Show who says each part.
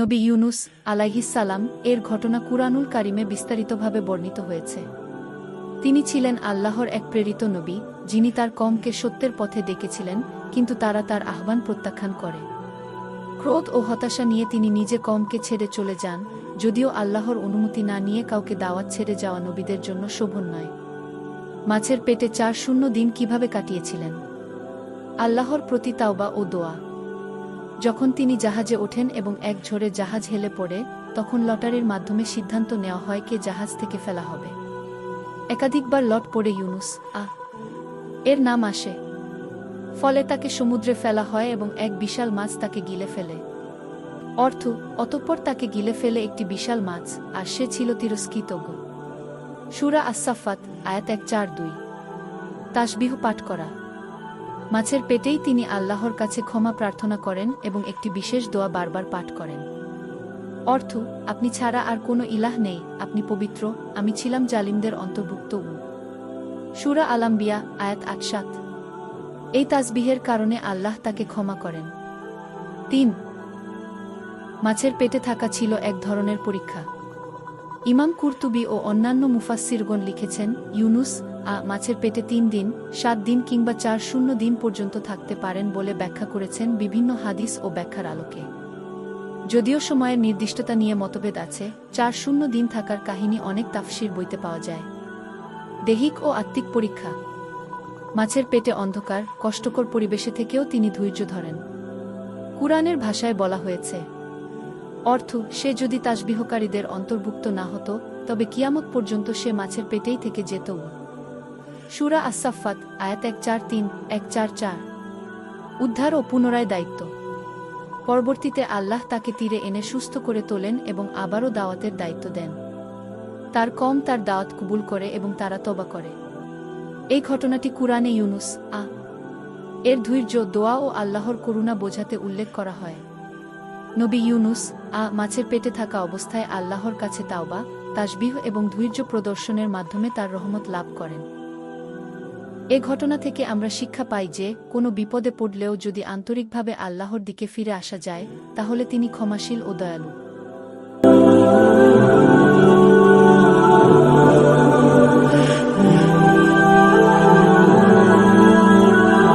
Speaker 1: নবী ইউনুস আলাইহিসালাম এর ঘটনা কুরআনুল কারিমে বিস্তারিতভাবে বর্ণিত হয়েছে। তিনি ছিলেন আল্লাহর এক প্রেরিত নবী, যিনি তার কমকে সত্যের পথে ডেকেছিলেন, কিন্তু তারা তার আহ্বান প্রত্যাখ্যান করে। ক্রোধ ও হতাশা নিয়ে তিনি নিজে কমকে ছেড়ে চলে যান, যদিও আল্লাহর অনুমতি না নিয়ে কাউকে দাওয়াত ছেড়ে যাওয়া নবীদের জন্য শোভন নয়। মাছের পেটে চার শূন্য দিন কীভাবে কাটিয়েছিলেন? আল্লাহর প্রতি তাওবা ও দোয়া। যখন তিনি জাহাজে ওঠেন এবং এক ঝোড়ে জাহাজ হেলে পড়ে, তখন লটারির মাধ্যমে সিদ্ধান্ত নেওয়া হয় কে জাহাজ থেকে ফেলা হবে। একাধিকবার লট পড়ে ইউনুস। আ এর নাম আসে। ফলে তাকে সমুদ্রে ফেলা হয় এবং এক বিশাল মাছ তাকে গিলে ফেলে। অর্থ, অতঃপর তাকে গিলে ফেলে একটি বিশাল মাছ, আর সে ছিল তিরস্কৃতজ্ঞ সুরা আসাফাত আয়াত এক চার দুই। তাসবিহ পাঠ করা। মাছের পেটেই তিনি আল্লাহর কাছে ক্ষমা প্রার্থনা করেন এবং একটি বিশেষ দোয়া বারবার পাঠ করেন। অর্থ, আপনি ছাড়া আর কোনো ইলাহ নেই, আপনি পবিত্র, আমি ছিলাম জালিমদের অন্তর্ভুক্ত সুরা আলাম্বিয়া আয়াত আটসাত। এই তাসবিহের কারণে আল্লাহ তাকে ক্ষমা করেন। তিন, মাছের পেটে থাকা ছিল এক ধরনের পরীক্ষা। ইমাম কুর্তুবি ও অন্যান্য মুফাসসিরগণ লিখেছেন, ইউনুস আ মাছের পেটে তিন দিন, সাত দিন কিংবা চার শূন্য দিন পর্যন্ত থাকতে পারেন বলে ব্যাখ্যা করেছেন বিভিন্ন হাদিস ও ব্যাখ্যার আলোকে। যদিও সময়ের নির্দিষ্টতা নিয়ে মতভেদ আছে, চার শূন্য দিন থাকার কাহিনী অনেক তাফসির বইতে পাওয়া যায়। দেহিক ও আত্মিক পরীক্ষা। মাছের পেটে অন্ধকার, কষ্টকর পরিবেশে থেকেও তিনি ধৈর্য ধরেন। কুরআনের ভাষায় বলা হয়েছে অর্থ, সে যদি তাসবিহকারীদের অন্তর্ভুক্ত না হতো, তবে কিয়ামত পর্যন্ত সে মাছের পেটেই থেকে যেত। সুরা আসাফাত আয়াত এক চার তিন, এক চার চার। উদ্ধার ও পুনরায় দায়িত্ব। পরবর্তীতে আল্লাহ তাকে তীরে এনে সুস্থ করে তোলেন এবং আবারও দাওয়াতের দায়িত্ব দেন। তার কম তার দাওয়াত কবুল করে এবং তারা তবা করে। এই ঘটনাটি কুরআনে ইউনুস আ এর ধৈর্য, দোয়া ও আল্লাহর করুণা বোঝাতে উল্লেখ করা হয়। নবী ইউনুস, আ মাছের পেটে থাকা অবস্থায় আল্লাহর কাছে তাওবা, তাসবিহ এবং ধৈর্য প্রদর্শনের মাধ্যমে তার রহমত লাভ করেন। এ ঘটনা থেকে আমরা শিক্ষা পাই যে, কোনো বিপদে পড়লেও যদি আন্তরিকভাবে আল্লাহর দিকে ফিরে আসা যায়, তাহলে তিনি ক্ষমাশীল ও দয়ালু।